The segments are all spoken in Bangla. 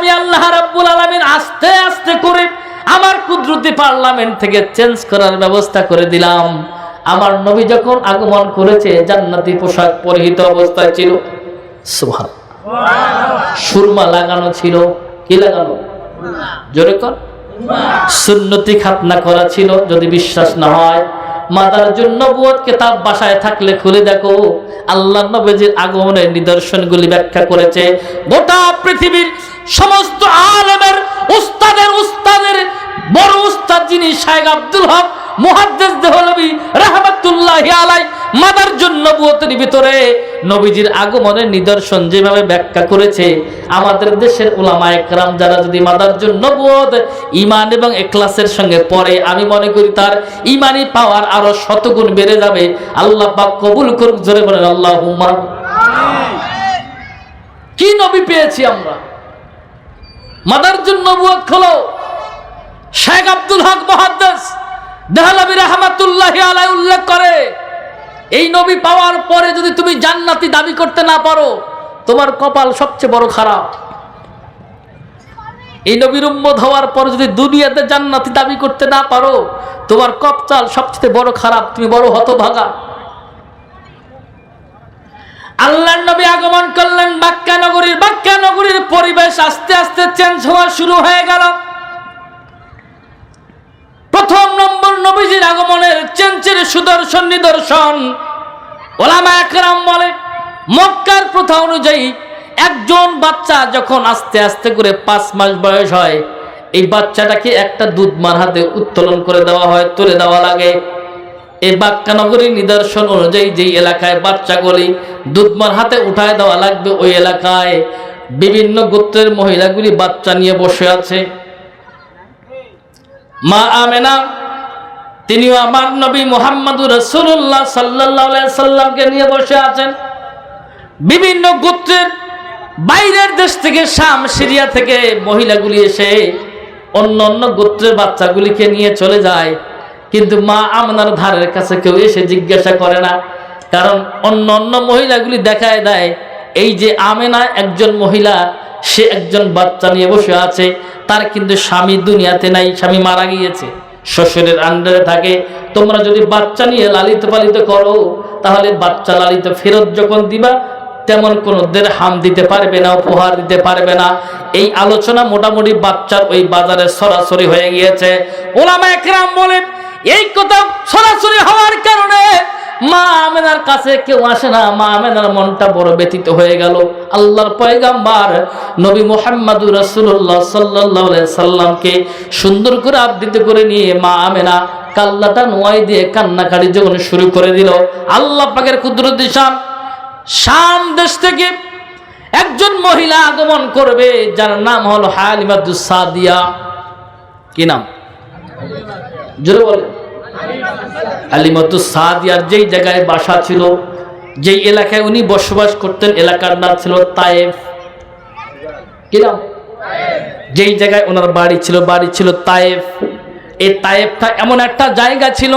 আমি আল্লাহ রাব্বুল আলামিন আস্তে আস্তে করে আমার কুদরতি পার্লামেন্ট থেকে চেঞ্জ করার ব্যবস্থা করে দিলাম। আমার নবী যখন আগমন করেছে, জান্নাতি পোশাক পরিহিত অবস্থায় ছিল। সুবহান। সুরমা লাগানো ছিল। কি লাগানো? জোরে কর। সুন্নতি খাতনা করা ছিল, যদি বিশ্বাস না হয়। মাতার জন্য বুয়ত কেতাব বাসায় থাকলে খুলে দেখো, আল্লাহ নবীজির আগমনের নিদর্শনগুলি ব্যাখ্যা করেছে। গোটা পৃথিবীর সমস্ত আলেমের উস্তাদের উস্তাদের বড় উস্তাদ যিনি শাহেখ আব্দুল হক মুহাদ্দিস দেহলবি রাহমাতুল্লাহি আলাই মাদার জন্য বুয়তের ভিতরে নবীজির আগমনের নিদর্শন যেভাবে ব্যাখ্যা করেছে আমাদের দেশের ওলামা একরাম যারা যদি মাদার জন্য বুয়ত ইমান এবং এখলাসের সঙ্গে পড়ে আমি মনে করি তার ইমানি পাওয়ার আরও শতগুণ বেড়ে যাবে। আল্লাহ পাক কবুল করুক জোরে বলেন আল্লাহ কি নবী পেয়েছি আমরা? মাদার জন্য বুয়ত খোলো। শেখ আব্দুল হক মহাদ্দেশ দেহলাবি রহমাতুল্লাহ আলাই উল্লেখ করে, এই নবী পাওয়ার পরে যদি তুমি জান্নাতি দাবি করতে না পারো, তোমার কপাল সবচেয়ে বড় খারাপ। এই নবীর উম্মত হওয়ার পর যদি দুনিয়াতে জান্নাতি দাবি করতে না পারো, তোমার কপচাল সবচেয়ে বড় খারাপ, তুমি বড় হতভাগা। আল্লাহর নবী আগমন করলেন, বাক্কা নগরীর বাক্কা নগরীর পরিবেশ আস্তে আস্তে চেঞ্জ হওয়া শুরু হয়ে গেল। প্রথম নম্বর নবীজির আগমনের চেঞ্চের সুদর্শন, নিদর্শন। ওলামা একরাম বলে, মক্কার প্রথা অনুযায়ী একজন বাচ্চা যখন আস্তে আস্তে করে পাঁচ মাস বয়স হয়, এই বাচ্চাটাকে একটা দুধ মার হাতে উত্তোলন করে দেওয়া হয়, তুলে দেওয়া লাগে। এই বাক্যানগরীর নিদর্শন অনুযায়ী যেই এলাকায় বাচ্চাগুলি দুধমার হাতে উঠায় দেওয়া লাগবে, ওই এলাকায় বিভিন্ন গোত্রের মহিলাগুলি বাচ্চা নিয়ে বসে আছে। মা আমেনা, তিনিও আমার নবী মোহাম্মদুর রসুল্লাহ সাল্লাহ সাল্লামকে নিয়ে বসে আছেন। বিভিন্ন গোত্রের বাইরের দেশ থেকে শাম, সিরিয়া থেকে মহিলাগুলি এসে অন্য অন্য গোত্রের বাচ্চাগুলিকে নিয়ে চলে যায়। কিন্তু মা আমনার ধারের কাছে কেউ এসে জিজ্ঞাসা করে না। কারণ অন্য অন্য মহিলাগুলি দেখায় দেয়, এই যে আমেনা একজন মহিলা, সে একজন বাচ্চা নিয়ে বসে আছে, তার কিন্তু স্বামী দুনিয়াতে নাই, স্বামী মারা গিয়েছে, শ্বশুরের আন্ডারে থাকে। তোমরা যদি বাচ্চা নিয়ে লালিত পালিত করো, তাহলে বাচ্চা লালিত ফেরত যখন দিবা, তেমন কোনো হাম দিতে পারবে না, উপহার দিতে পারবে না। এই আলোচনা মোটামুটি বাচ্চার ওই বাজারে সরাসরি হয়ে গিয়েছে। ওলামা একরাম বলে এই কথা সরাসরি হওয়ার কারণে মা আমেনার কাছে কেউ আসে না। মা আমেনার মনটা বড় ব্যতীত হয়ে গেল। আল্লাহর পয়গাম্বার নবী মোহাম্মদুর রসুল্লাহ সাল্লাহ সাল্লামকে সুন্দর করে আবৃত্তি করে নিয়ে মা আমেনা কাল্লাটা নোয়াই দিয়ে কান্নাকাটি যখন শুরু করে দিল। আল্লাহ পাকের কুদরতি শাম শাম দেশ থেকে একজন মহিলা আগমন করবে যার নাম হলো হালিমাদুস সাদিয়া। কি নাম? জোরে বলে আলিমতু সাদিয়ার যেই জায়গায় বাসা ছিল, যেই এলাকায় উনি বসবাস করতেন, এলাকার নাম ছিল তায়েফ। যেই জায়গায় ওনার বাড়ি ছিল বাড়ি ছিল তায়েফ। এই তায়েফটা এমন একটা জায়গা ছিল,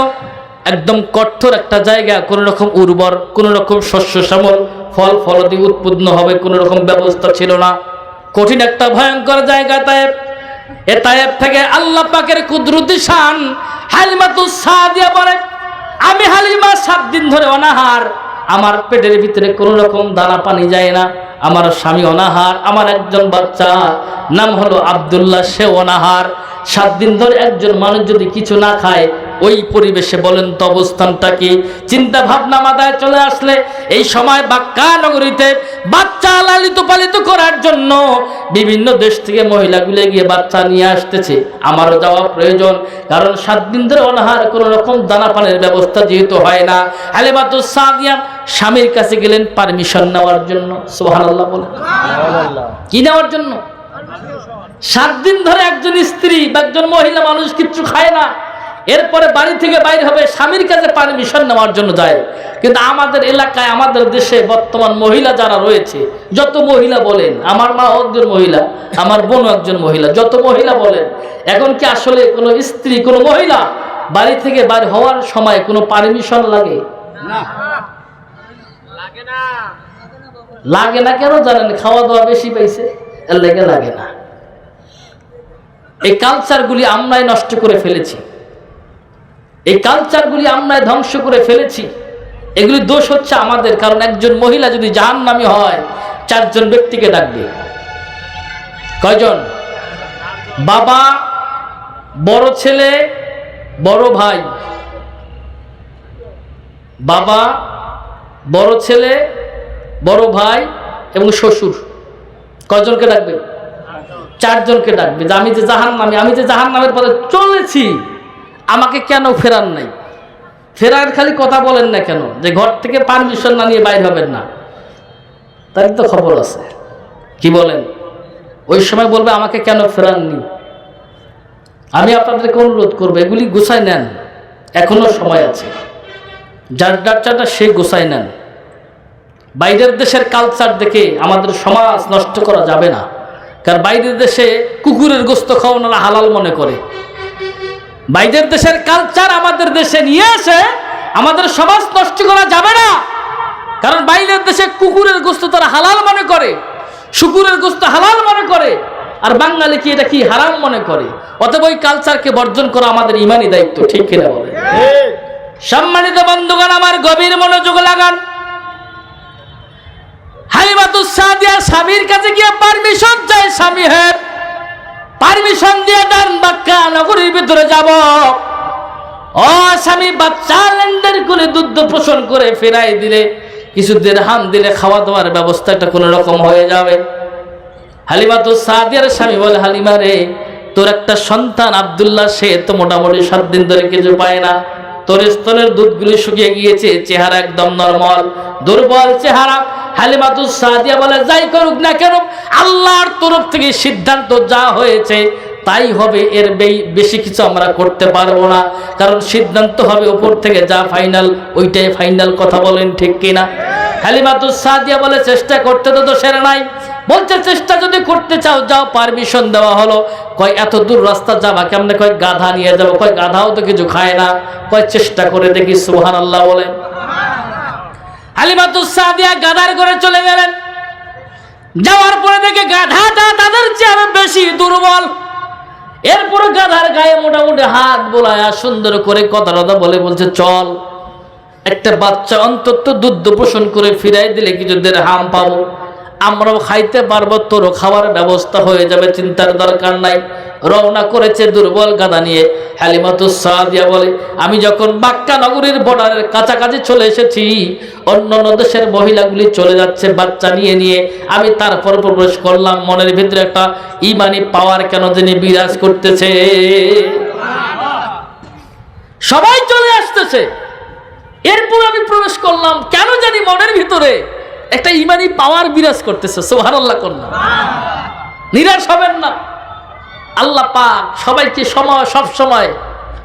একদম কঠোর একটা জায়গা কোন রকম উর্বর কোন রকম শস্য শ্যামল, ফল ফলদি উৎপন্ন হবে কোন রকম ব্যবস্থা ছিল না। কঠিন একটা ভয়ঙ্কর জায়গা তায়েফ। এ তায়েব থেকে আল্লাহ পাকের কুদরতি শান হালিমাতু সাদিয়া বলেন আমি হালিমা সাত দিন ধরে অনাহার। আমার পেটের ভিতরে কোনো রকম দানা পানি যায় না। আমার স্বামী অনাহার, আমার একজন বাচ্চা, নাম হলো আবদুল্লাহ, সে অনাহার। সাত দিন ধরে একজন মানুষ যদি কিছু না খায় ওই পরিবেশে বলেন তো অবস্থানটা কি? চিন্তা ভাবনা মাথায় চলে আসলে এই সময় বাক্কা নগরীতে বাচ্চা লালিত পালিত করার জন্য বিভিন্ন দেশ থেকে মহিলাগুলো গিয়ে বাচ্চা নিয়ে আসতেছে। আমারও যাওয়া প্রয়োজন কারণ সাত দিন ধরে অনাহার কোনো রকম দানা পানের ব্যবস্থা যেহেতু হয় না। আলেমাতু সাদিয়া স্বামীর কাছে গেলেন পারমিশন নেওয়ার জন্য। সোহানাল্লাহ বলে কি নেওয়ার জন্য? সাত দিন ধরে একজন স্ত্রী বা একজন মহিলা মানুষ কিচ্ছু খায় না। এরপরে বাড়ি থেকে বাইর হবে স্বামীর কাছে পারমিশন নেওয়ার জন্য যায়। কিন্তু আমাদের এলাকায় আমাদের দেশে বর্তমান মহিলা যারা রয়েছে যত মহিলা বলেন আমার মা একজন মহিলা আমার বোন একজন মহিলা যত মহিলা বলেন এখন কি আসলে কোনো স্ত্রী কোনো মহিলা বাড়ি থেকে বাইর হওয়ার সময় কোনো পারমিশন লাগে? লাগে না। কেন জানেন? খাওয়া দাওয়া বেশি পাইছে এর লেগে লাগে না। এই কালচারগুলি আমরাই নষ্ট করে ফেলেছি। এই কালচারগুলি আমরাই ধ্বংস করে ফেলেছি। এগুলি দোষ হচ্ছে আমাদের, কারণ একজন মহিলা যদি জাহান্নামী হয়, চারজন ব্যক্তিকে ডাকবে। কয়জন? বাবা, বড় ছেলে, বড় ভাই। বাবা, বড় ছেলে, বড় ভাই এবং শ্বশুর। কয়জনকে ডাকবে? চারজনকে ডাকবে যে আমি যে জাহান নামে আমি যে জাহান নামের পথে চলেছি, আমাকে কেন ফেরান নাই? ফেরার খালি কথা বলেন না কেন? যে ঘর থেকে পারমিশন না নিয়ে বাইর হবেন না। তাই তো খবর আছে। কি বলেন? ওই সময় বলবে, আমাকে কেন ফেরাননি? আমি আপনাদেরকে অনুরোধ করব, এগুলি গুছাই নেন। এখনও সময় আছে। যার ডাক্তারটা সে গোসাই নেন। বাইরের দেশের কালচার দেখে আমাদের সমাজ নষ্ট করা যাবে না। কারণ বাইরের দেশে কুকুরের গোস্ত খাওয়ানোরা হালাল মনে করে। বাইরের দেশের কালচার আমাদের দেশে নিয়ে এসে আমাদের সমাজ নষ্ট করা যাবে না। কারণ বাইরের দেশে কুকুরের গোস্ত তারা হালাল মনে করে শুকুরের গোস্ত হালাল মনে করে আর বাঙালি কি এটা কি হারাম মনে করে? অতএব ওই কালচারকে বর্জন করা আমাদের ইমানি দায়িত্ব ঠিক কিনা বলে সম্মানিত বন্ধুগণ আমার গভীর মনোযোগ লাগান। হালিমাতুস স্বামীর কাছে গিয়ে পারমিশন স্বামী পারমিশন দিয়ে নগরীর ভিতরে যাব। স্বামী, বাচ্চা করে পোষণ করে ফেরাই দিলে, কিছু হাম দিলে খাওয়া দাওয়ার ব্যবস্থাটা কোনো রকম হয়ে যাবে। হালিমা তো সাদিয়ার স্বামী বলে, হালিমা রে, তোর একটা সন্তান আব্দুল্লাহ, সে তো মোটামুটি সাত দিন ধরে কিছু পায় না। তোর স্তনের দুধগুলি শুকিয়ে গিয়েছে, চেহারা একদম নরমাল, দুর্বল চেহারা। হালিমাতুস সাদিয়া বলে, যাই করুক না কেন, আল্লাহর তরফ থেকে সিদ্ধান্ত যা হয়েছে, তাই হবে। এর বেশি কিছু আমরা করতে পারব না। কারণ সিদ্ধান্ত হবে উপর থেকে যা ফাইনাল ওইটাই ফাইনাল কথা বলেন ঠিক কিনা? হালিমাতুস সাদিয়া বলে, চেষ্টা করতে তো দোষের নাই। বলছে, চেষ্টা যদি করতে চাও, যাও পারমিশন দেওয়া হলো। কয়, এত দূর রাস্তা যাবা কেমনে? কয়, গাধা নিয়ে যাব। কয়, গাধাও তো কিছু খায় না। কয়, চেষ্টা করে দেখি। সুহান আল্লাহ বলেন হালিমাতুস সাদিয়া গাধার করে চলে গেলেন। যাওয়ার পরে দেখে গাধাটা তাদের চেয়ে বেশি দুর্বল। এরপরে গাধার গায়ে মোটামুটি হাত বোলায়া সুন্দর করে কথা টথা বলে বলছে, চল। একটা বাচ্চা অন্তত দুধ পোষণ করে ফিরাই দিলে কিছুদের হাম পাবো? আমরাও খাইতে পারব, তোরও খাওয়ার ব্যবস্থা হয়ে যাবে, চিন্তার দরকার নাই। রওনা করেছে দুর্বল গাদা নিয়ে সাদিয়া বলে, আমি যখন বাক্কা নগরীর বর্ডারের কাছাকাছি চলে এসেছি, অন্য অন্য দেশের মহিলাগুলি চলে যাচ্ছে বাচ্চা নিয়ে নিয়ে। আমি তারপর প্রবেশ করলাম, মনের ভিতরে একটা ইমানি পাওয়ার কেন যিনি বিরাজ করতেছে? সবাই চলে আসতেছে। এরপর আমি প্রবেশ করলাম, কেন জানি মনের ভিতরে একটা ইমানি পাওয়ার বিরাজ করতেছে সোহান আল্লাহ করলাম নিরাশ হবেন না। আল্লাহ পাক সবাইকে সময়, সব সময়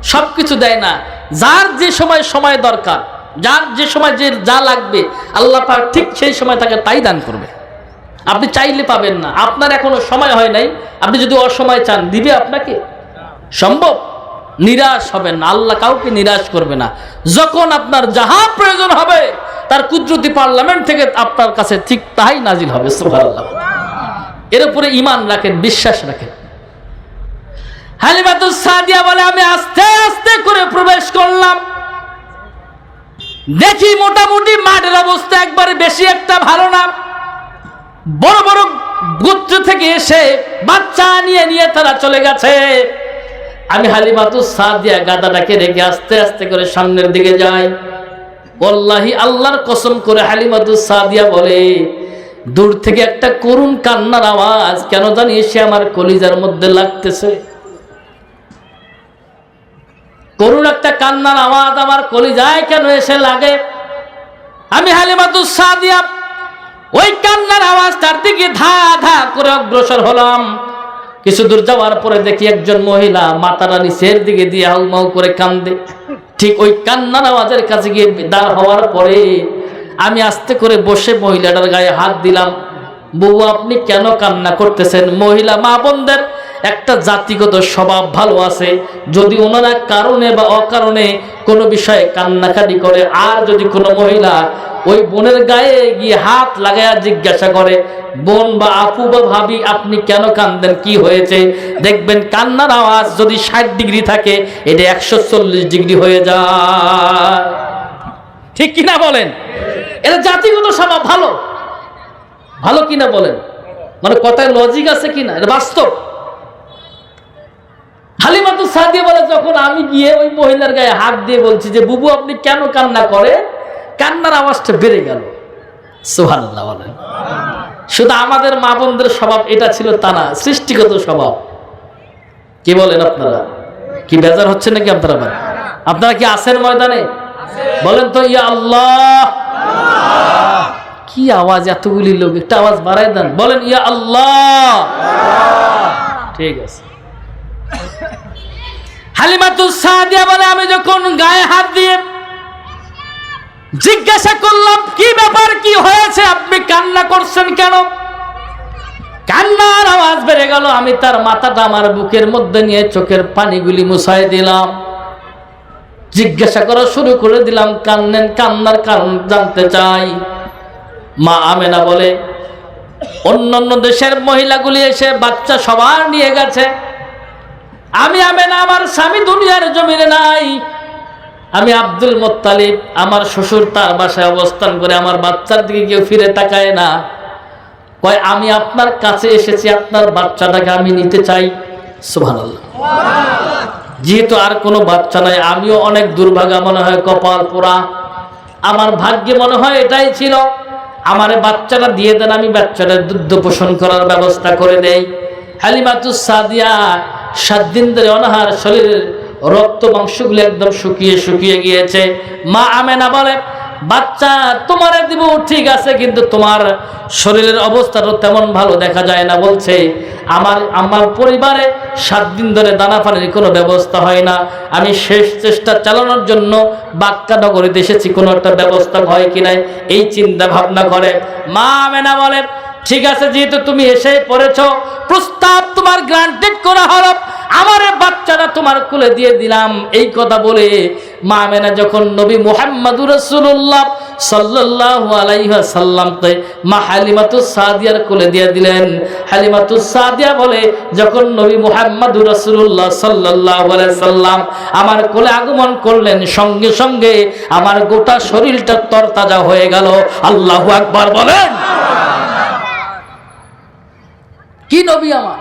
সব কিছু দেয় না। যার যে সময় সময় দরকার, যার যে সময় যে যা লাগবে, আল্লাহ পাক ঠিক সেই সময় তাকে তাই দান করবে। আপনি চাইলে পাবেন না। আপনার এখনও সময় হয় নাই। আপনি যদি অসময় চান, দিবে আপনাকে। সম্ভব? নিরাশ হবেন না, আল্লাহ কাউকে নিরাশ করবে না। যখন আপনার যাহা প্রয়োজন হবে, তার কুদরতি পার্লামেন্ট থেকে আপনার কাছে ঠিক তাই নাজিল হবে এর উপরে ইমান রাখেন, বিশ্বাস রাখেন। হালিমাতুস সাদিয়া বলে, আমি আস্তে আস্তে করে প্রবেশ করলাম। দেখি মোটামুটি মাঠের অবস্থা একবারে বেশি একটা ভালো না। বড় বড় গোত্র থেকে এসে বাচ্চা নিয়ে নিয়ে তারা চলে গেছে। আমি হালিমাতুস সাদিয়া গাদাটাকে রেখে আস্তে আস্তে করে সামনের দিকে যাই। ওল্লাহি আল্লাহর কসম করে হালিমাতুস সাদিয়া বলে, দূর থেকে একটা করুণ কান্নার আওয়াজ কেন জানি এসে আমার কলিজার মধ্যে লাগতেছে। করুণ একটা কান্নার আওয়াজ আমার কলিজায় কেন এসে লাগে? আমি হালিমাতুস সাদিয়া, ওই কান্নার আওয়াজ তার দিকে ধা ধা করে অগ্রসর হলাম। কিছু দূর যাওয়ার পরে দেখি একজন মহিলা মাতারা নিচের দিকে দিয়ে হাউমাউ করে কান্দে। ঠিক ওই কান্নার আওয়াজের কাছে গিয়ে দাঁড় হওয়ার পরে আমি আস্তে করে বসে মহিলাটার গায়ে হাত দিলাম। বউ, আপনি কেন কান্না করতেছেন? মহিলা, মা, বোনদের একটা জাতিগত স্বভাব ভালো আছে, যদি ওনারা কারণে বা অকারণে কোনো বিষয়ে কান্নাকাটি করে, আর যদি কোনো মহিলা ওই বোনের গায়ে গিয়ে হাত লাগায়া জিজ্ঞাসা করে, বোন বা আপু বা ভাবি, আপনি কেন কান্দেন? কি হয়েছে? দেখবেন কান্নার আওয়াজ যদি ষাট ডিগ্রি থাকে, এটা একশো চল্লিশ ডিগ্রি হয়ে যায়। ঠিক কিনা বলেন? এটা জাতিগত স্বভাব ভালো। ভালো কিনা বলেন? মানে কথায় লজিক আছে কিনা? এটা বাস্তব। হালিমাতু সাদিয়া বলে, যখন আমি গিয়ে ওই মহিলার গায়ে হাত দিয়ে বলছি যে, বুবু, আপনি কেন কান্না করে? কান্নার আওয়াজটা বেড়ে গেল। সুবহানাল্লাহ বলেন। শুধু আমাদের মা বোনদের স্বভাব, এটা ছিল তা না, সৃষ্টিগত স্বভাব। কি বলেন আপনারা? কি বেজার হচ্ছে নাকি আপনারা? আপনারা কি আছেন ময়দানে? বলেন তো, ইয়া আল্লাহ! কি আওয়াজ, এতগুলি লোক, একটা আওয়াজ বাড়াই দেন। বলেন, ইয়া আল্লাহ! ঠিক আছে। হালিমাতুস সাদিয়া বলে, আমি যখন গায়ে হাত দিয়ে জিজ্ঞাসা করলাম, কি ব্যাপার, কি হয়েছে? আপনি কান্না করছেন কেন? কান্নার আওয়াজ বেড়ে গেল, আমি তার মাথাটা আমার বুকের মধ্যে নিয়ে চোখের পানিগুলি মুছাই দিলাম। জিজ্ঞাসা করা শুরু করে দিলাম, কান্নেন, কান্নার কারণ জানতে চাই। মা আমেনা বলে, অন্যান্য দেশের মহিলাগুলি এসে বাচ্চা সবার নিয়ে গেছে। আমি আমেনা, আমার স্বামী দুনিয়ার জমিনে নাই। আমি আব্দুল মোত্তালিব, আমার শ্বশুর তার বাসায় অবস্থান করে আমার বাচ্চার দিকে কেউ ফিরে তাকায় না। কয়, আমি আপনার কাছে এসেছি, আপনার বাচ্চাটাকে আমি নিতে চাই। সুবহানাল্লাহ। যেহেতু আর কোনো বাচ্চা নাই, আমিও অনেক দুর্ভাগা মনে হয়, কপাল পোড়া। আমার ভাগ্যে মনে হয় এটাই ছিল, আমার বাচ্চাটা দিয়ে দেন, আমি বাচ্চাটা দুগ্ধ পোষণ করার ব্যবস্থা করে দেই। হালিমাতুস সাদিয়া, সাত দিন ধরে অনাহার শরীরের রক্ত, মাংসগুলো একদম শুকিয়ে শুকিয়ে গিয়েছে। মা আমেনা বলে, বাচ্চা, তোমারে দিব, ঠিক আছে, কিন্তু তোমার শরীরের অবস্থাটা তেমন ভালো দেখা যায় না। বলছে, আমার আমার পরিবারে সাত দিন ধরে দানা পানির কোনো ব্যবস্থা হয় না। আমি শেষ চেষ্টা চালানোর জন্য বাক্কা নগরীতে এসেছি। কোনো একটা ব্যবস্থা হয় কি নাই? এই চিন্তা ভাবনা করে। মা মেনা বলে ঠিক আছে, যেহেতু তুমি এসে পড়েছ, প্রস্তাব তোমার গ্রান্টেড করা হলো, আমার বাচ্চাটা তোমার কুলে দিয়ে দিলাম। এই কথা বলে মা মেনা যখন নবী মুহাম্মাদুর কোলে দিয়ে দিলেন। বলে, যখন নবী আলাইহি সাল্লাম আমার কোলে আগমন করলেন, সঙ্গে সঙ্গে আমার গোটা শরীরটা তরতাজা হয়ে গেল। আল্লাহু আকবার বলেন। কি নবী আমার?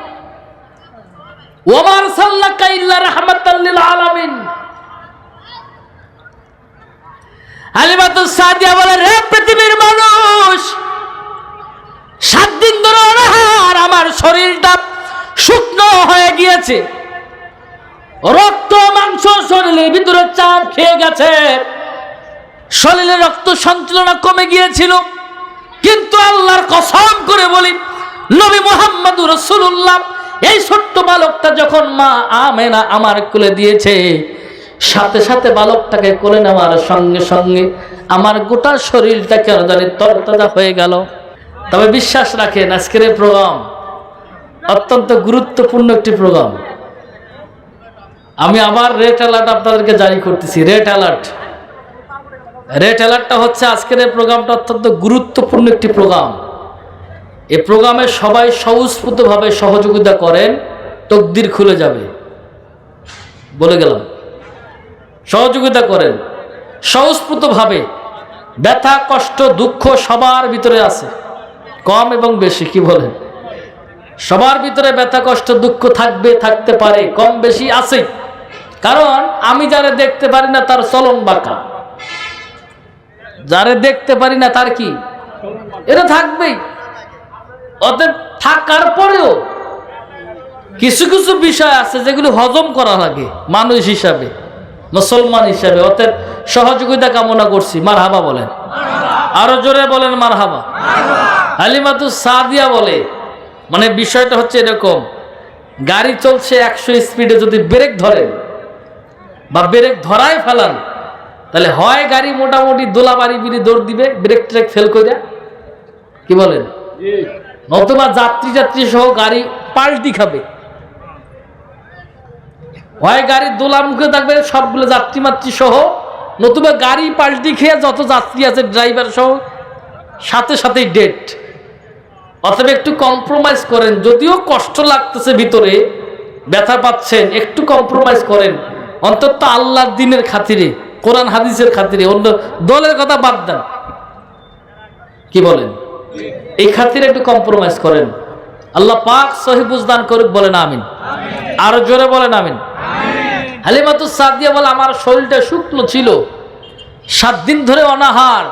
ওমার সাল্লাকা ইল্লা রাহমাতাল লিল আলামিন। আলিমাতুস সাদিয়া বলে, রে পৃথিবীর মানুষ, সাত দিন ধরে অনাহার, আমার শরীরটা শুকনো হয়ে গিয়েছে। রক্ত, মাংস, শরীরের ভিতরে চাপ খেয়ে গেছে। শরীরে রক্ত সঞ্চালনা কমে গিয়েছিল। কিন্তু আল্লাহর কসম করে বলি নবী মোহাম্মদ রসুল্লাহ এই ছোট্ট বালকটা যখন মা আমেনা আমার কোলে দিয়েছে, সাথে সাথে বালকটাকে কোলে নেওয়ার সঙ্গে সঙ্গে আমার গোটা শরীরটা কেন জানি তরতাজা হয়ে গেল। তবে বিশ্বাস রাখেন, আজকের এই প্রোগ্রাম অত্যন্ত গুরুত্বপূর্ণ একটি প্রোগ্রাম। আমি আবার রেড অ্যালার্ট আপনাদেরকে জারি করতেছি, রেড অ্যালার্ট। রেড অ্যালার্টটা হচ্ছে আজকের এই প্রোগ্রামটা অত্যন্ত গুরুত্বপূর্ণ একটি প্রোগ্রাম। এই প্রোগ্রামে সবাই স্বস্ফূর্তভাবে সহযোগিতা করেন, তকদির খুলে যাবে। বলে গেলাম। সহযোগিতা করেন। স্বস্ফূর্তভাবে ব্যথা, কষ্ট, দুঃখ সবার ভিতরে আছে। কম এবং বেশি, কি বলেন? সবার ভিতরে ব্যথা, কষ্ট, দুঃখ থাকবে, থাকতে পারে, কম, বেশি আছে কারণ আমি যারা দেখতে পারি না তার চলন বাঁকা। যারে দেখতে পারি না তার কি? এটা থাকবেই। অতএব থাকার পরেও কিছু কিছু বিষয় আছে যেগুলো হজম করা লাগে, মানুষ হিসাবে, মুসলমান হিসাবে। অতএব সহযোগিতা কামনা করছি। মার হাবা বলেন। আরও জোরে বলেন মার হাবা হালিমাতু সাদিয়া বলে। মানে বিষয়টা হচ্ছে এরকম। গাড়ি চলছে একশো স্পিডে যদি ব্রেক ধরেন বা ব্রেক ধরাই ফেলান, তাহলে হয় গাড়ি মোটামুটি দোলাবাড়ি বিড়ি দৌড় দিবে ব্রেক ট্রেক ফেল করে কি বলেন? নতুবা যাত্রী যাত্রী সহ গাড়ি পাল্টি খাবে। হয় গাড়ির দোলা মুখে থাকবে, সবগুলো যাত্রী মাত্রী সহ, নতুবা গাড়ি পাল্টি খেয়ে যত যাত্রী আছে, ড্রাইভার সহ, সাথে সাথেই ডেট অথবা একটু কম্প্রোমাইজ করেন, যদিও কষ্ট লাগতেছে ভিতরে, ব্যথা পাচ্ছেন, একটু কম্প্রোমাইজ করেন। অন্তত আল্লাহর দিনের খাতিরে, কোরআন হাদিসের খাতিরে, অন্য দলের কথা বাদ দেন। কি বলেন? এই খাতিরে একটু কম্প্রোমাইজ করেন। আল্লাহ পাক সহিবুজ দান করুক, বলেন আমিন। আরও জোরে বলেন আমিন। বলে, আমার শরীরটা শুকনো ছিল। সাত দিন ধরে অনাহার।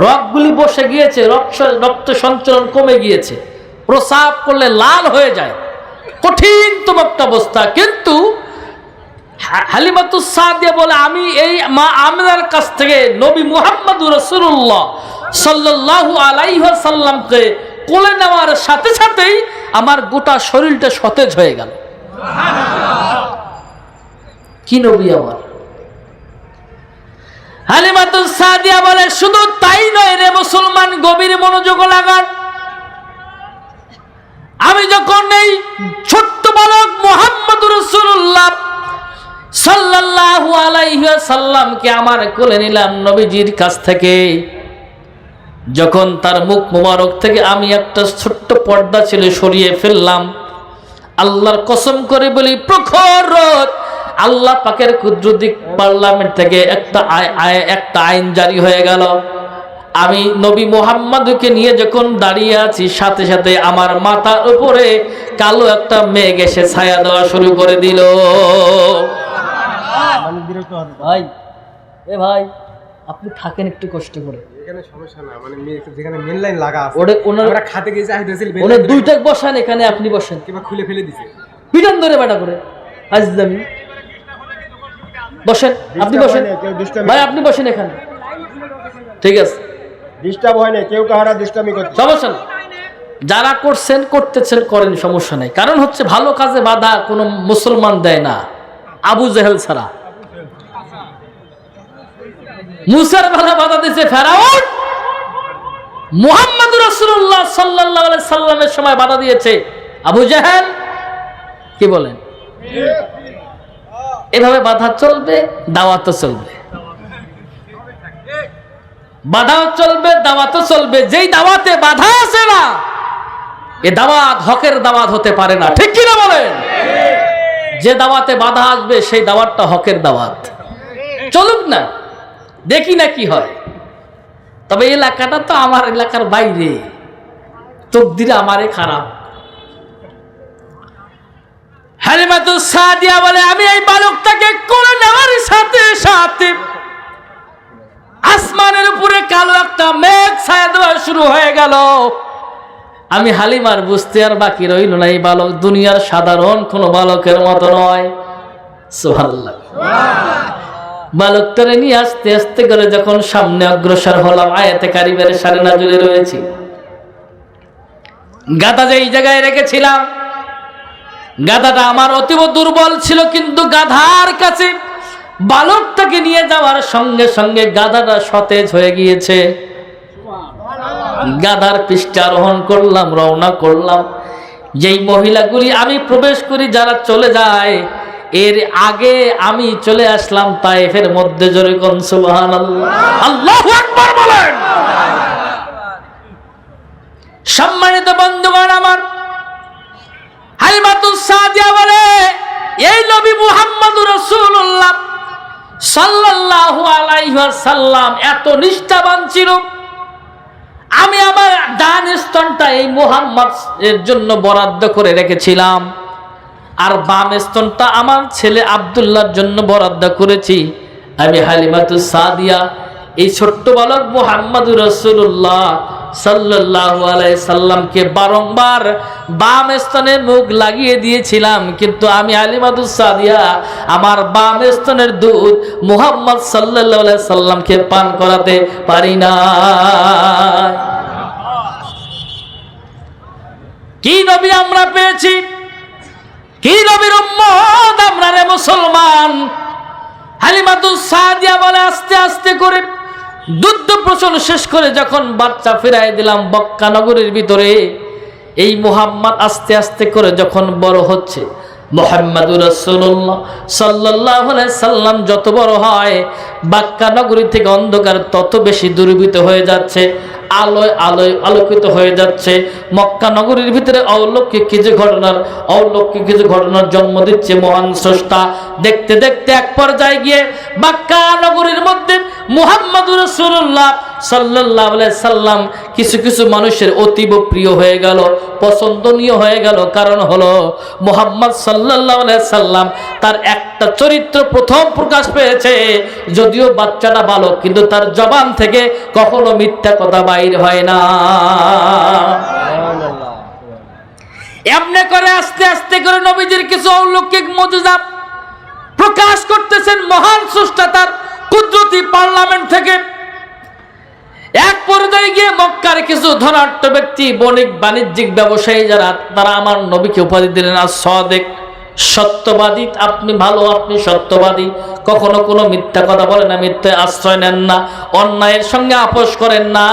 রক্তগুলি বসে গিয়েছে, রক্ত সঞ্চালন কমে গিয়েছে। প্রসাব করলে লাল হয়ে যায়। কঠিনতম একটা অবস্থা। কিন্তু হা- হালিমাতুস সাদিয়া বলে, আমি এই মা আমিনার কাছ থেকে নবী মুহাম্মদুর রসুল্লাহ সাল্লাল্লাহু আলাইহি সাল্লামকে কোলে নেওয়ার সাথে সাথেই আমার গোটা শরীরটা সতেজ হয়ে গেল। কি নবী আমার? হালিমাতুল সাদিয়া বলে, শুধু তাই নয় রে মুসলমান, গভীর মনোযোগ লাগান। আমি যখন এই ছোট্ট বালক মোহাম্মদ রসুল্লাহ সাল্লাল্লাহু আলাইহি সাল্লামকে আমার কোলে নিলাম, নবীজির কাছ থেকে যখন তার মুখ মোবারক থেকে আমি একটা ছোট্ট পর্দা ছেলে সরিয়ে ফেললাম, আল্লাহর কসম করে বলি, প্রখর আল্লাহ পাকের কুদরতিক পার্লামেন্ট থেকে একটা একটা আইন জারি হয়ে গেল। আমি নবী মোহাম্মদকে নিয়ে যখন দাঁড়িয়ে আছি, সাথে সাথে আমার মাথার উপরে কালো একটা মেঘ এসে ছায়া দেওয়া শুরু করে দিল। ভাই, এ ভাই, আপনি থাকেন একটু কষ্ট করে। এখানে সমস্যা না মানে যেখানে মেন লাইন লাগা আছে ওরে ওনার আমরা খাতে গিয়ে চাহিদা ওনে দুইটা বসান এখানে আপনি বসেন। কিংবা খুলে ফেলে দিছে। পিটান ধরে বেটা করে। আজদামি বসেন আপনি বসেন। ভাই আপনি বসেন এখানে। ঠিক আছে। ডিস্টার্ব হয় না কেউ কাহারা দুষ্টামি করছে। সমস্যা নেই যারা করছেন করতেছেন করেন সমস্যা নাই। কারণ হচ্ছে ভালো কাজে বাধা কোনো মুসলমান দেয় না। আবু জেহেল ছাড়া। মুসার বাধা বাধা দিছে ফেরাউন। মুহাম্মদ রাসূলুল্লাহ সাল্লাল্লাহু আলাইহি সাল্লামের সময় বাধা দিয়েছে। আবু জাহেল, কি বলেন? এভাবে বাধা চলবে, দাওয়াতও চলবে। বাধাও চলবে, দাওয়াতও চলবে। যেই দাওয়াতে বাধা আছে না, এ দাওয়াত হকের দাওয়াত হতে পারে না। ঠিক কিনা বলেন? যে দাওয়াতে বাধা আসবে, সেই দাওয়াতটা হকের দাওয়াত। চলুক না। দেখি না কি হয়। তবে এলাকাটা তো আমার এলাকার বাইরে। তকদির আমারে খারাপ। আমি আসমানের উপরে কালো একটা দেওয়া শুরু হয়ে গেল। আমি হালিমার বুঝতে আর বাকি রইল না, এই বালক দুনিয়ার সাধারণ কোনো বালকের মতো নয়। সুহাল্লাহ বালকটারে নিয়ে আস্তে আস্তে করে যখন সামনে অগ্রসর হলাম, আয়াতে কারিবের সারে নাজুরে রয়েছি। গাদা যে এই জায়গায় রেখেছিলাম গাধাটা আমার অতীব দুর্বল ছিল, কিন্তু গাধার কাছে বালকটাকে নিয়ে যাওয়ার সঙ্গে সঙ্গে গাধাটা সতেজ হয়ে গিয়েছে। গাধার পৃষ্ঠে আরোহণ করলাম, রওনা করলাম। যেই মহিলাগুলি আমি প্রবেশ করি, যারা চলে যায় এর আগে আমি চলে আসলাম তাইফের মধ্যে, জোরে কোন সুবহান আল্লাহ বলেন। সম্মানিত বন্ধুগণ আমার এই নবী এত নিষ্ঠাবান ছিল। আমি আমার ডান স্তনটা এই মুহাম্মদ এর জন্য বরাদ্দ করে রেখেছিলাম। আর বাম স্তনটা আমার ছেলে আব্দুল্লাহর জন্য বরাদ্দ করেছি। আমি হালিমাতুস সাদিয়া, এই ছোট্ট বালক মুহাম্মদুর রাসূলুল্লাহ সাল্লাল্লাহু আলাইহি সাল্লামকে বারংবার বাম স্তনে মুখ লাগিয়ে দিয়েছিলাম। কিন্তু আমি হালিমাতুস সাদিয়া, আমার বাম স্তনের দুধ মুহাম্মদ সাল্লাল্লাহু আলাইহি সাল্লামকে পান করাতে পারি না। কি নবী আমরা পেয়েছি? কি নবীর উম্মত আমরা রে মুসলমান? হালিমাতুস সাদিয়া বলে, আস্তে আস্তে করে দুধ প্রচল শেষ করে যখন বাচ্চা ফিরাই দিলাম বক্কা নগরীর ভিতরে, এই মোহাম্মদ আস্তে আস্তে করে যখন বড় হচ্ছে মোহাম্মদুর রসুল্লাহ সাল্লাহ সাল্লাম যত বড় হয়, বাক্কা নগরী থেকে অন্ধকার তত বেশি দূরীভূত হয়ে যাচ্ছে, আলোয় আলোয় আলোকিত হয়ে যাচ্ছে। মক্কা নগরীর ভিতরে অলৌকিক কিছু ঘটনার, অলৌকিক কিছু ঘটনার জন্ম দিচ্ছে মহান স্রষ্টা। দেখতে দেখতে এক পর্যায়ে গিয়ে বাক্কা নগরীর মধ্যে মুহাম্মদুর রসুল্লাহ সাল্লাম কিছু কিছু মানুষের অতীব প্রিয় হয়ে গেল, পছন্দনীয় হয়ে গেল। কারণ হলো মোহাম্মদ সাল্লাহ সাল্লাম তার একটা চরিত্র প্রথম প্রকাশ পেয়েছে। যদিও বাচ্চাটা ভালো, কিন্তু তার জবান থেকে কখনো মিথ্যা কথা বাইর হয় না। এমনি করে আস্তে আস্তে করে নবীজির কিছু অলৌকিক মজুজা প্রকাশ করতেছেন মহান স্রষ্টা তার কুদরতি পার্লামেন্ট থেকে। এক পর্যায়ে গিয়ে মক্কার কিছু ধনাঢ্য ব্যক্তি বণিক বাণিজ্যিক ব্যবসায়ী যারা, তারা আমার নবীকে উপাধি দিলেন আর সদেক। সত্যবাদী, আপনি ভালো, আপনি সত্যবাদী। কখনো কোনো মিথ্যা কথা বলেন না মিথ্যে আশ্রয় নেন না, অন্যায়ের সঙ্গে আপোষ করেন না।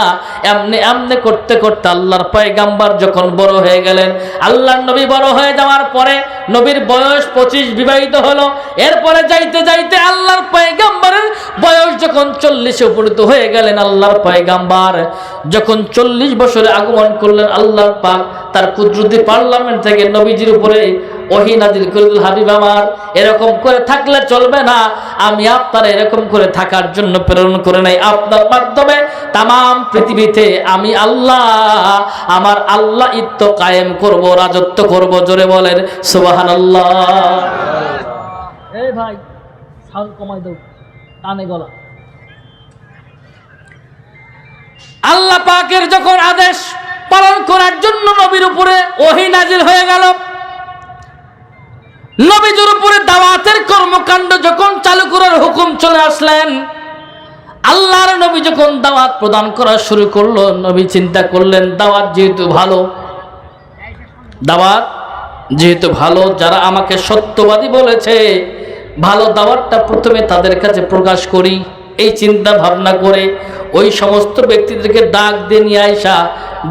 এমনি এমনি করতে করতে আল্লাহর পয়গাম্বার যখন বড় হয়ে গেলেন, আল্লাহর নবী বড় হয়ে যাওয়ার পরে নবীর বয়স পঁচিশ বিবাহিত হলো। এরপরে যাইতে যাইতে আল্লাহর পয়গাম্বারের বয়স যখন চল্লিশে উপনীত হয়ে গেলেন আল্লাহর পয়গাম্বার, যখন চল্লিশ বছরে আগমন করলেন আল্লাহর পাক, তার কুদরতি পার্লামেন্ট থেকে নবীজির উপরে ওহি নাজিল করল হাবিব আমার, এরকম করে থাকলে চলবে না। আমি আপনার এরকম করে থাকার জন্য প্রেরণ করে নাই। আপনার মাধ্যমে তাম পৃথিবীতে আমি আল্লাহ, আমার আল্লাহ ইত্য কায়েম করব, রাজত্ব করব, জোরে বলেন সুবাহান আল্লাহ ভাই সাউন্ড কমাই দাও টানে গলা। আল্লাহ পাকের যখন আদেশ পালন করার জন্য নবীর উপরে ওহি নাজিল হয়ে গেল নবীজুর উপরে দাওয়াতের কর্মকাণ্ড যখন চালু করার হুকুম চলে আসলেন, আল্লাহর নবী যখন দাওয়াত প্রদান করা শুরু করল, নবী চিন্তা করলেন, দাওয়াত যেহেতু ভালো, দাওয়াত যেহেতু ভালো, যারা আমাকে সত্যবাদী বলেছে, ভালো দাওয়াতটা প্রথমে তাদের কাছে প্রকাশ করি। এই চিন্তা ভাবনা করে ওই সমস্ত ব্যক্তিদেরকে ডাক দিয়ে নিয়ে আইসা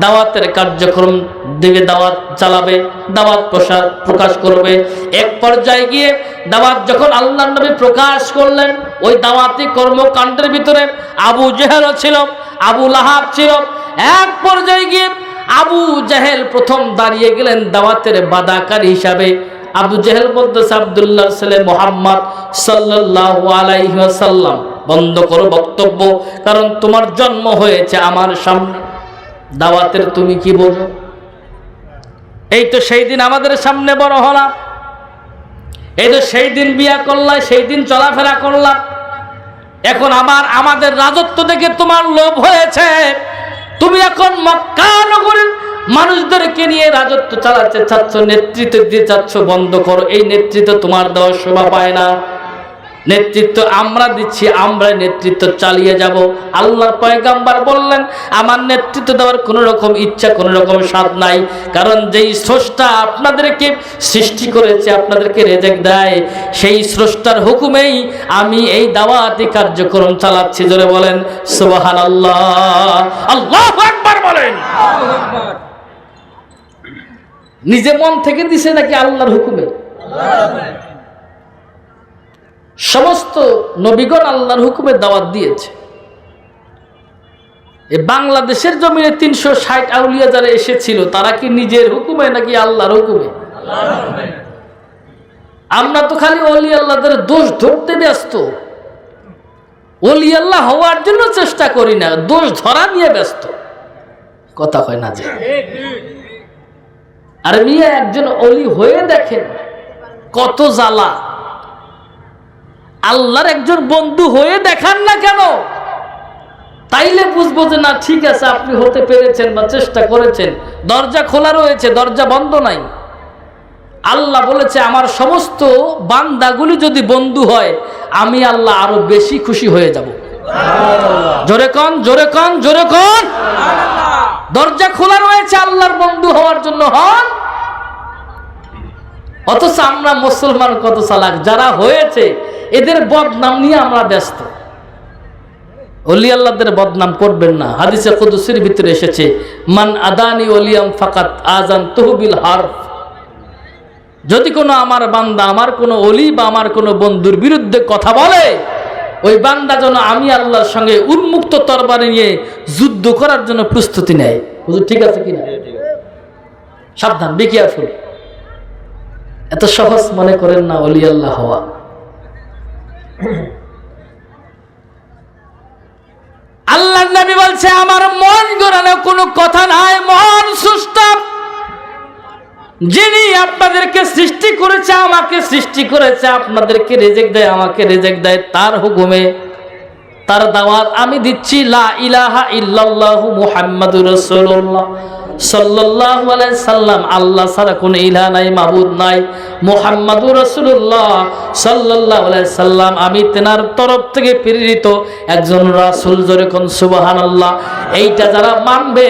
দাওয়াতের কার্যক্রম দেবে দাওয়াত চালাবে, দাওয়াত প্রসার প্রকাশ করবে। এক পর্যায়ে গিয়ে দাওয়াত যখন আল্লাহ নবী প্রকাশ করলেন, ওই দাওয়াতি কর্মকাণ্ডের ভিতরে আবু জেহেলও ছিল, আবু লাহাব ছিল। এক পর্যায়ে গিয়ে আবু জাহেল প্রথম দাঁড়িয়ে গেলেন দাওয়াতের বাদাকারী হিসাবে। আবু জেহেল বলতেছে, আবদুল্লাহ ছেলে মোহাম্মদ সাল্লাহ আলাইসাল্লাম বন্ধ করো বক্তব্য, কারণ তোমার জন্ম হয়েছে আমার সামনে। দাওয়াতের তুমি কি বোঝো এই তো সেই দিন আমাদের সামনে বড় হলাম এই তো সেই দিন বিয়া করলাম সেই দিন চলাফেরা করলাম। এখন আমার, আমাদের রাজত্ব দেখে তোমার লোভ হয়েছে। তুমি এখন মক্কা নগরের মানুষদেরকে নিয়ে রাজত্ব চালাতে চাচ্ছ, নেতৃত্ব দিয়ে চাচ্ছ, বন্ধ করো। এই নেতৃত্ব তোমার দেওয়ার শোভা পায় না। নেতৃত্ব আমরা দিচ্ছি আমরা নেতৃত্ব চালিয়ে যাব। আল্লাহর পয়গাম্বার বললেন, আমার নেতৃত্ব দেওয়ার কোনো রকম ইচ্ছা, কোনো রকম স্বাদ নাই। কারণ যেই স্রষ্টা আপনাদেরকে সৃষ্টি করেছে, আপনাদেরকে রেজেক দেয়, সেই স্রষ্টার হুকুমেই আমি এই দাওয়াতি কার্যক্রম চালাচ্ছি। জোরে বলেন সুবাহান আল্লাহ আল্লাহ একবার বলেন। নিজে মন থেকে দিছে নাকি আল্লাহর হুকুমে? সমস্ত নবীগণ আল্লাহর হুকুমে দাওয়াত দিয়েছে। এ বাংলাদেশের জমিনে তিনশো ষাট আউলিয়া যারা এসেছিল, তারা কি নিজের হুকুমে নাকি আল্লাহর হুকুমে? আমরা তো খালি অলি আল্লাহদের দোষ ধরতে ব্যস্ত। অলি আল্লাহ হওয়ার জন্য চেষ্টা করি না, দোষ ধরা নিয়ে ব্যস্ত। কথা হয় না যে। আর মিয়া একজন অলি হয়ে দেখেন কত জ্বালা। আল্লাহর একজন বন্ধু হয়ে দেখান না কেন? তাইলে বুঝব যে না ঠিক আছে আপনি হতে পেরেছেন বা চেষ্টা করেছেন। দরজা খোলা রয়েছে দরজা বন্ধ নাই। আল্লাহ বলেছে আমার সমস্ত বান্দাগুলি যদি বন্ধু হয় আমি আল্লাহ আরও বেশি খুশি হয়ে যাব। জোরে কন জোরে কন জোরে কন। দরজা খোলা রয়েছে আল্লাহর বন্ধু হওয়ার জন্য হন। অথচ আমরা মুসলমান কত চালাক? যারা হয়েছে, এদের বদনাম নিয়ে আমরা ব্যস্ত। অলি আল্লাহদের বদনাম করবেন না। হাদিসে কুদুসির ভিতরে এসেছে, মান আদানি অলিয়াম ফাকাত আজান তহবিল হারফ। যদি কোনো আমার বান্দা, আমার কোনো অলি বা আমার কোনো বন্ধুর বিরুদ্ধে কথা বলে, ওই বান্দা যেন আমি আল্লাহর সঙ্গে উন্মুক্ত তরবারি নিয়ে যুদ্ধ করার জন্য প্রস্তুতি নেয়। ঠিক আছে কিনা? সাবধান বি কেয়ারফুল এত সহজ মনে করেন না অলি আল্লাহ হওয়া। আল্লাহ নবী বলছে, আমার মন গড়ানো কোনো কথা নাই, মন সুস্থ। যিনি আপনাদেরকে সৃষ্টি করেছে, আমাকে সৃষ্টি করেছে, আপনাদেরকে রেজেক্ট দেয়, আমাকে রেজেক্ট দেয়, তার হুকুমে, তার দাওয়াত আমি দিচ্ছি, লা ইলাহা ইল্লাল্লাহু মুহাম্মাদুর রাসূলুল্লাহ। সাল্লাল্লাহু সাল্লাম, আল্লাহ ছাড়া কোনো ইলাহ নাই, মাবুদ নাই। মুহাম্মাদুর রাসূলুল্লাহ সাল্লাল্লাহু আলাইহি সাল্লাম, আমি তেনার তরফ থেকে প্রেরিত একজন রাসূল জোরে কোন সুবহানাল্লাহ। এইটা যারা মানবে,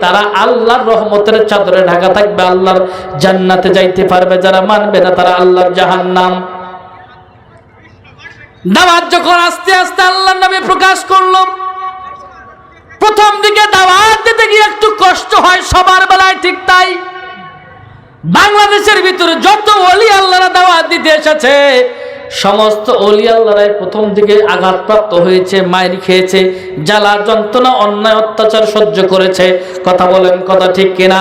তারা আল্লাহর রহমতের চাদরে ঢাকা থাকবে, আল্লাহর জান্নাতে যাইতে পারবে। যারা মানবে না, তারা আল্লাহর জাহান্নাম। দাওয়াত যখন আস্তে আস্তে আল্লাহ নামে প্রকাশ করল প্রথম দিকে দাওয়াত দিতে গিয়ে একটু কষ্ট হয়, সবার বেলায় ঠিক তাই। বাংলাদেশের ভিতরে যত অলি আল্লাহরা দাওয়াত দিতে এসেছে, সমস্ত অলি আল্লাহরাই প্রথম দিকে আঘাতপ্রাপ্ত হয়েছে মায়ের খেয়েছে, জ্বালা যন্ত্রণা, অন্যায় অত্যাচার সহ্য করেছে। কথা বলেন কথা ঠিক কিনা?